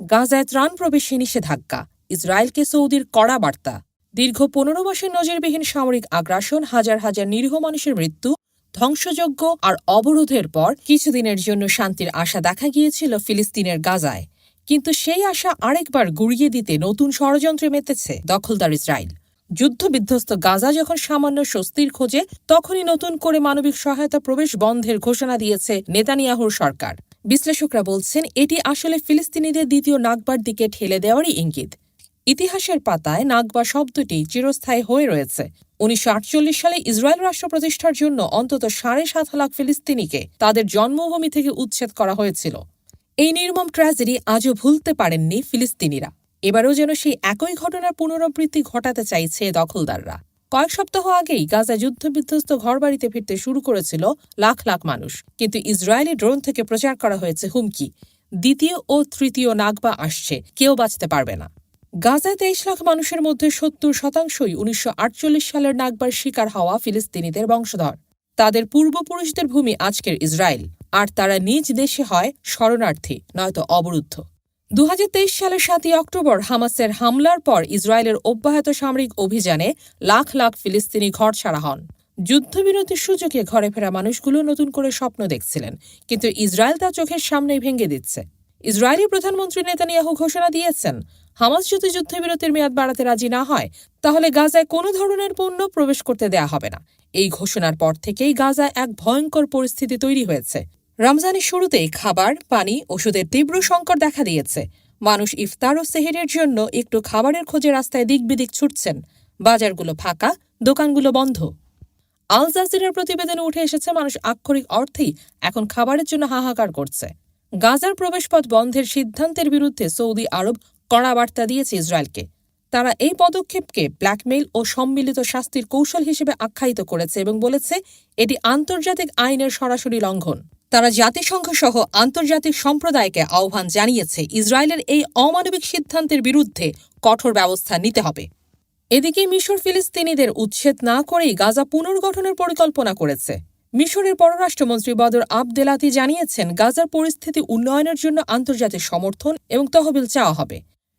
গাজায় ত্রাণ প্রবেশে নিষেধাজ্ঞা, ইসরায়েলকে সৌদির কড়া বার্তা। দীর্ঘ পনেরো মাসের নজিরবিহীন সামরিক আগ্রাসন, হাজার হাজার নিরীহ মানুষের মৃত্যু, ধ্বংসযজ্ঞ আর অবরোধের পর কিছুদিনের জন্য শান্তির আশা দেখা গিয়েছিল ফিলিস্তিনের গাজায়। কিন্তু সেই আশা আরেকবার গুড়িয়ে দিতে নতুন ষড়যন্ত্রে মেতেছে দখলদার ইসরায়েল। যুদ্ধবিধ্বস্ত গাজা যখন সামান্য স্বস্তির খোঁজে, তখনই নতুন করে মানবিক সহায়তা প্রবেশ বন্ধের ঘোষণা দিয়েছে নেতানিয়াহুর সরকার। বিশ্লেষকরা বলছেন, এটি আসলে ফিলিস্তিনিদের দ্বিতীয় নাগবার দিকে ঠেলে দেওয়ারই ইঙ্গিত। ইতিহাসের পাতায় নাগবা শব্দটি চিরস্থায়ী হয়ে রয়েছে। উনিশশো আটচল্লিশ সালে ইসরায়েল রাষ্ট্র প্রতিষ্ঠার জন্য অন্তত সাড়ে সাত লাখ ফিলিস্তিনিকে তাদের জন্মভূমি থেকে উচ্ছেদ করা হয়েছিল। এই নির্মম ট্র্যাজেডি আজও ভুলতে পারেননি ফিলিস্তিনিরা। এবারও যেন সেই একই ঘটনার পুনরাবৃত্তি ঘটাতে চাইছে দখলদাররা। কয়েক সপ্তাহ আগেই গাজা যুদ্ধবিধ্বস্ত ঘরবাড়িতে ফিরতে শুরু করেছিল লাখ লাখ মানুষ। কিন্তু ইসরায়েলি ড্রোন থেকে প্রচার করা হয়েছে হুমকি। দ্বিতীয় ও তৃতীয় নাগবা আসছে, কেউ বাঁচতে পারবে না। গাজায় তেইশ লাখ মানুষের মধ্যে সত্তর শতাংশই উনিশশো আটচল্লিশ সালের নাগবার শিকার হওয়া ফিলিস্তিনিদের বংশধর। তাদের পূর্বপুরুষদের ভূমি আজকের ইসরায়েল, আর তারা নিজ দেশে হয় শরণার্থী, নয়তো অবরুদ্ধ। দু হাজার তেইশ সালের সাতই অক্টোবর হামাসের হামলার পর ইসরায়েলের অব্যাহত সামরিক অভিযানে লাখ লাখ ফিলিস্তিনি ঘর ছাড়া হন। যুদ্ধবিরতির সুযোগে ঘরে ফেরা মানুষগুলো নতুন করে স্বপ্ন দেখছিলেন, কিন্তু ইসরায়েল তা চোখের সামনেই ভেঙে দিচ্ছে। ইসরায়েলি প্রধানমন্ত্রী নেতানিয়াহু ঘোষণা দিয়েছেন, হামাস যদি যুদ্ধবিরতির মেয়াদ বাড়াতে রাজি না হয়, তাহলে গাজায় কোনো ধরনের পণ্য প্রবেশ করতে দেয়া হবে না। এই ঘোষণার পর থেকেই গাজায় এক ভয়ঙ্কর পরিস্থিতি তৈরি হয়েছে। রমজানের শুরুতেই খাবার, পানি, ওষুধের তীব্র সংকট দেখা দিয়েছে। মানুষ ইফতার ও সেহেরের জন্য একটু খাবারের খোঁজে রাস্তায় দিক বিদিক ছুটছেন। বাজারগুলো ফাঁকা, দোকানগুলো বন্ধ। আল জাজিরার প্রতিবেদনে উঠে এসেছে, মানুষ আক্ষরিক অর্থেই এখন খাবারের জন্য হাহাকার করছে। গাজার প্রবেশপথ বন্ধের সিদ্ধান্তের বিরুদ্ধে সৌদি আরব কড়া বার্তা দিয়েছে ইসরায়েলকে। তারা এই পদক্ষেপকে ব্ল্যাকমেইল ও সম্মিলিত শাস্তির কৌশল হিসেবে আখ্যায়িত করেছে এবং বলেছে, এটি আন্তর্জাতিক আইনের সরাসরি লঙ্ঘন। তারা জাতিসংঘ সহ আন্তর্জাতিক সম্প্রদায়কে আহ্বান জানিয়েছে ইসরায়েলের এই অমানবিক সিদ্ধান্তের বিরুদ্ধে কঠোর ব্যবস্থা নিতে হবে। এদিকে মিশর ফিলিস্তিনিদের উচ্ছেদ না করেই গাজা পুনর্গঠনের পরিকল্পনা করেছে। মিশরের পররাষ্ট্রমন্ত্রী বদর আবদেলাতি জানিয়েছেন, গাজার পরিস্থিতি উন্নয়নের জন্য আন্তর্জাতিক সমর্থন এবং তহবিল চাওয়া হবে।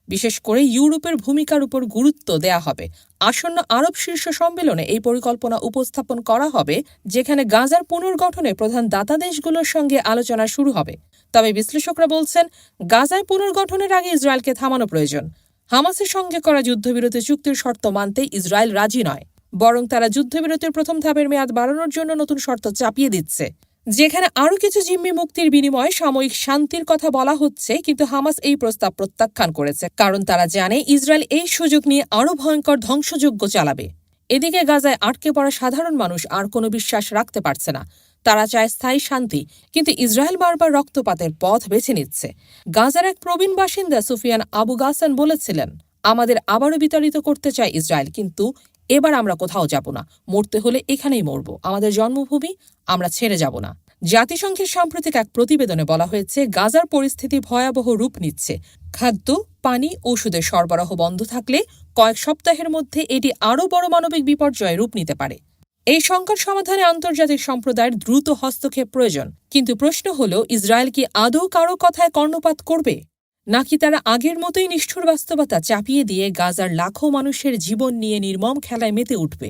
বিশেষ করে ইউরোপের ভূমিকার উপর গুরুত্ব দেয়া হবে। আসন্ন আরব শীর্ষ সম্মেলনে এই পরিকল্পনা উপস্থাপন করা হবে, যেখানে গাজার পুনর্গঠনে প্রধান দাতা দেশগুলোর সঙ্গে আলোচনা শুরু হবে। তবে বিশ্লেষকরা বলছেন, গাজায় পুনর্গঠনের আগে ইসরায়েলকে থামানো প্রয়োজন। হামাসের সঙ্গে করা যুদ্ধবিরতি চুক্তির শর্ত মানতে ইসরায়েল রাজি নয়। বরং তারা যুদ্ধবিরতির প্রথম ধাপের মেয়াদ বাড়ানোর জন্য নতুন শর্ত চাপিয়ে দিচ্ছে। যেখানে আরও কিছু জিম্মি মুক্তির বিনিময়ে সাময়িক শান্তির কথা বলা হচ্ছে, কিন্তু হামাস এই প্রস্তাব প্রত্যাখ্যান করেছে। কারণ তারা জানে ইসরায়েল এই সুযোগ নিয়ে আরও ভয়ঙ্কর ধ্বংসযজ্ঞ চালাবে। এদিকে গাজায় আটকে পড়া সাধারণ মানুষ আর কোনো বিশ্বাস রাখতে পারছে না। তারা চায় স্থায়ী শান্তি, কিন্তু ইসরায়েল বারবার রক্তপাতের পথ বেছে নিচ্ছে। গাজার এক প্রবীণ বাসিন্দা সুফিয়ান আবু গাসান বলেছিলেন, আমাদের আবারও বিতাড়িত করতে চায় ইসরায়েল, কিন্তু এবার আমরা কোথাও যাব না। মরতে হলে এখানেই মরব। আমাদের জন্মভূমি, আমরা ছেড়ে যাব না। জাতিসংঘের সাম্প্রতিক এক প্রতিবেদনে বলা হয়েছে, গাজার পরিস্থিতি ভয়াবহ রূপ নিচ্ছে। খাদ্য, পানি, ওষুধের সরবরাহ বন্ধ থাকলে কয়েক সপ্তাহের মধ্যে এটি আরও বড় মানবিক বিপর্যয়ে রূপ নিতে পারে। এই সংকট সমাধানে আন্তর্জাতিক সম্প্রদায়ের দ্রুত হস্তক্ষেপ প্রয়োজন। কিন্তু প্রশ্ন হল, ইসরায়েল কি আদৌ কারও কথায় কর্ণপাত করবে? নাকি তারা আগের মতোই নিষ্ঠুর বাস্তবতা চাপিয়ে দিয়ে গাজার লাখো মানুষের জীবন নিয়ে নির্মম খেলায় মেতে উঠবে?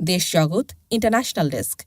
দেশ জগৎ ইন্টারন্যাশনাল ডেস্ক